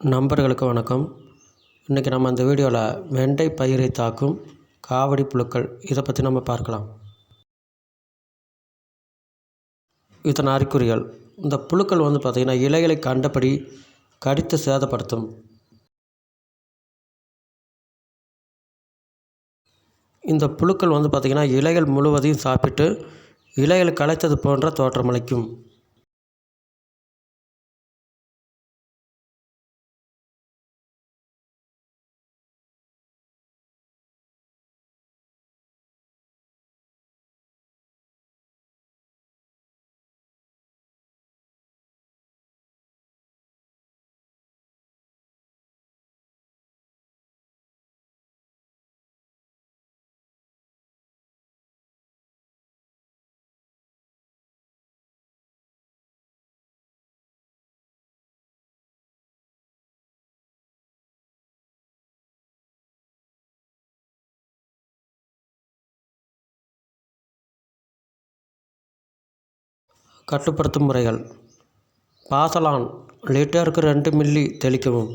நண்பர்களுக்கு வணக்கம். இன்றைக்கி நம்ம இந்த வீடியோவில் வெண்டை பயிரை தாக்கும் காவடி புழுக்கள் இதை பற்றி நம்ம பார்க்கலாம். இதன் அறிகுறிகள். இந்த புழுக்கள் வந்து பார்த்திங்கன்னா இலைகளை கண்டபடி கடித்து சேதப்படுத்தும். இந்த புழுக்கள் வந்து பார்த்திங்கன்னா இலைகள் முழுவதையும் சாப்பிட்டு இலைகள் களைத்தது போன்ற தோற்றமளிக்கும். கட்டுப்படுத்தும் முறைகள். பாசலான் லிட்டருக்கு ரெண்டு மில்லி தெளிக்கவும்.